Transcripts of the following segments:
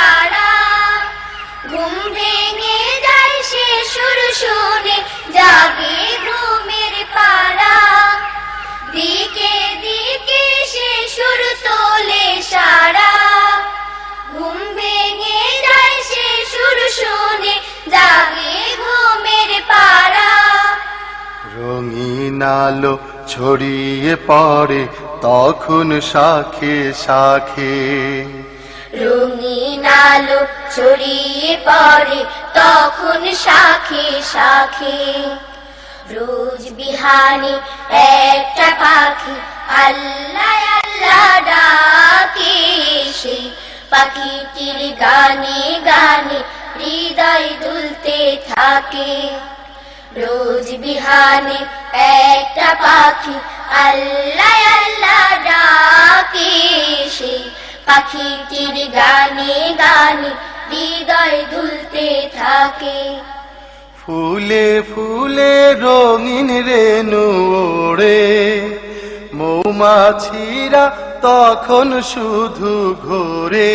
তোলে সারা ঘুম ভেঙে যায় সে সুর শুনে, জাগে ঘুমের পাড়া। দিকে দিকে সে সুর তোলে সারা। ঘুম ভেঙে যায় সে সুর শুনে, জাগে ঘুমের পাড়া। রঙিন আলো ছড়িয়ে পড়ে, তখন শাখে শাখে। রঙিন আলো ছড়িয়ে পড়ে, তখন শাখে শাখে রোজ বিহানে একটা পাখি, আল্লাহ আল্লাহ ডাকে সেই পাখিটির গানে গানে হৃদয় দুলতে থাকে। রোজ বিহানে একটা পাখি, আল্লাহ আল্লাহ ডাকে সেই পাখিটির গানে গানে হৃদয় দুলতে থাকে। ফুলে ফুলে রঙিন রেনু ওড়ে, মৌমাছিরা তখন শুধু ঘোরে।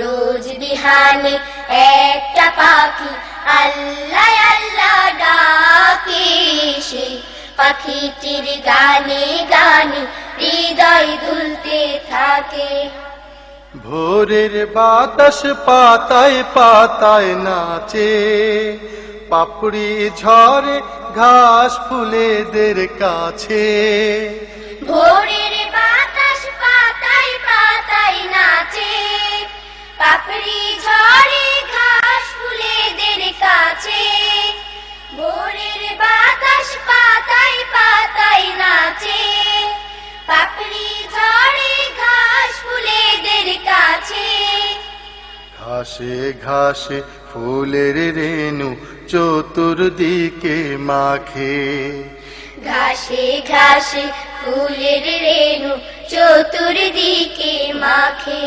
রোজ বিহানে একটা পাখি, আল্লাহ আল্লাহ ডাকে সেই পাখিটির গানে গানে হৃদয় দুলতে থাকে। ভোরের বাতাস পাতায় পাতায় নাচে, পাপড়ি ঝরে ঘাস ফুলেদের কাছে। পাপড়ি ঝরে ঘাস ফুলেদের কাছে। ভোরের বাতাস পাতায় পাতায় নাচে। পাপড়ি ঝরে ঘাস ফুলেদের কাছে। ঘাসে ঘাসে ফুলের রেণু চতুর্দিকে মাখে। ঘাসে ঘাসে ফুলের রেণু চতুর্দিকে মাখে।